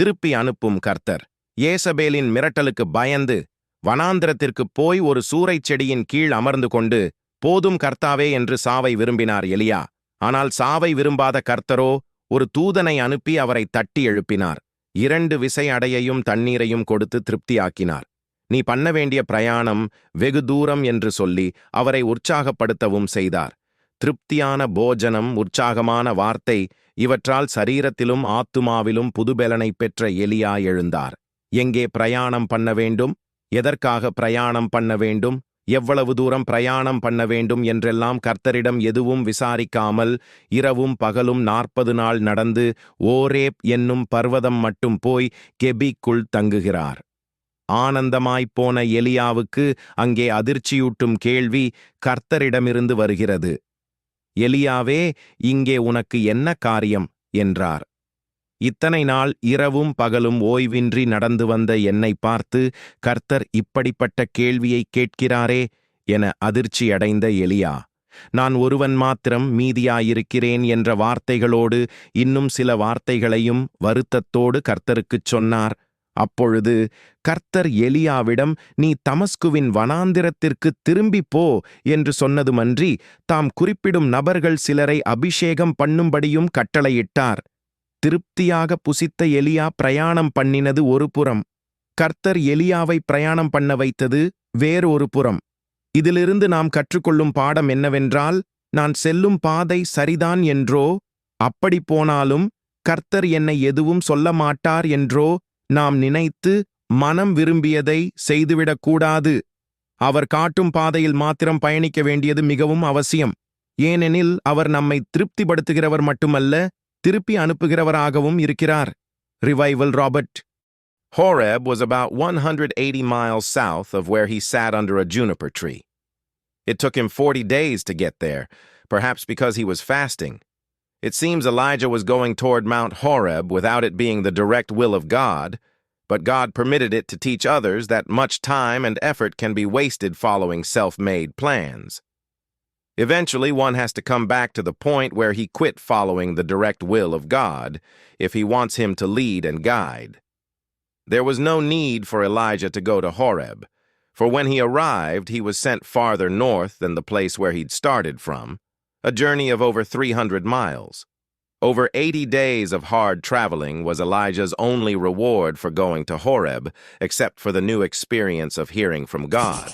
திருப்பி அனுப்பும் கர்த்தர். ஏசபேலின் மிரட்டலுக்கு பயந்து வனாந்திரத்திற்கு போய் ஒரு சூறைச் செடியின் கீழ் அமர்ந்து கொண்டு போதும் கர்த்தாவே என்று சாவை விரும்பினார் எலியா. ஆனால் சாவை விரும்பாத கர்த்தரோ ஒரு தூதனை அனுப்பி அவரை தட்டி எழுப்பினார். இரண்டு விசை அடையையும் தண்ணீரையும் கொடுத்து திருப்தியாக்கினார். நீ பண்ண வேண்டிய பிரயாணம் வெகு தூரம் என்று சொல்லி அவரை உற்சாகப்படுத்தவும் செய்தார். திருப்தியான போஜனம் உற்சாகமான வார்த்தை இவற்றால் சரீரத்திலும் ஆத்துமாவிலும் புதுபெலனை பெற்ற எலியா எழுந்தார். எங்கே பிரயாணம் பண்ண வேண்டும்? எதற்காக பிரயாணம் பண்ண வேண்டும்? எவ்வளவு தூரம் பிரயாணம் பண்ண வேண்டும் என்றெல்லாம் கர்த்தரிடம் எதுவும் விசாரிக்காமல் இரவும் பகலும் நாற்பது நாள் நடந்து ஓரேப் என்னும் பர்வதம் மட்டும் போய் கெபிக்குள் தங்குகிறார். ஆனந்தமாய்ப் போன எலியாவுக்கு அங்கே அதிர்ச்சியூட்டும் கேள்வி கர்த்தரிடமிருந்து வருகிறது. எலியாவே இங்கே உனக்கு என்ன காரியம்? என்றார். இத்தனை நாள் இரவும் பகலும் ஓய்வின்றி நடந்து வந்த என்னை பார்த்து கர்த்தர் இப்படிப்பட்ட கேள்வியை கேட்கிறாரே என அதிர்ச்சியடைந்த எலியா. நான் ஒருவன் மாத்திரம் மீதியாயிருக்கிறேன் என்ற வார்த்தைகளோடு இன்னும் சில வார்த்தைகளையும் வருத்தத்தோடு கர்த்தருக்குச் சொன்னார். அப்பொழுது கர்த்தர் எலியாவிடம் நீ தமஸ்குவின் வனாந்திரத்திற்கு திரும்பிப் போ என்று சொன்னதுமன்றி தாம் குறிப்பிடும் நபர்கள் சிலரை அபிஷேகம் பண்ணும்படியும் கட்டளையிட்டார். திருப்தியாக புசித்த எலியா பிரயாணம் பண்ணினது ஒரு புறம். கர்த்தர் எலியாவை பிரயாணம் பண்ண வைத்தது வேறொரு புறம். இதிலிருந்து நாம் கற்றுக்கொள்ளும் பாடம் என்னவென்றால் நான் செல்லும் பாதை சரிதான் என்றோ அப்படி போனாலும் கர்த்தர் என்னை எதுவும் சொல்ல மாட்டார் என்றோ நாம் நினைத்து மனம் விரும்பியதை செய்துவிடக்கூடாது அவர் காட்டும் பாதையில் மாத்திரம் பயணிக்க வேண்டியது மிகவும் அவசியம் ஏனெனில் அவர் நம்மை திருப்திப்படுத்துகிறவர் மட்டுமல்ல திருப்பி அனுப்புகிறவராகவும் இருக்கிறார் revival Robert Horeb was about 180 miles south of where he sat under a juniper tree. It took him 40 days to get there, perhaps because he was fasting. It seems Elijah was going toward Mount Horeb without it being the direct will of God, but God permitted it to teach others that much time and effort can be wasted following self made plans. Eventually, one has to come back to the point where he quit following the direct will of God if he wants him to lead and guide. There was no need for Elijah to go to Horeb, for when he arrived, he was sent farther north than the place where he'd started from, a journey of over 300 miles. Over 80 days of hard traveling was Elijah's only reward for going to Horeb, except for the new experience of hearing from God.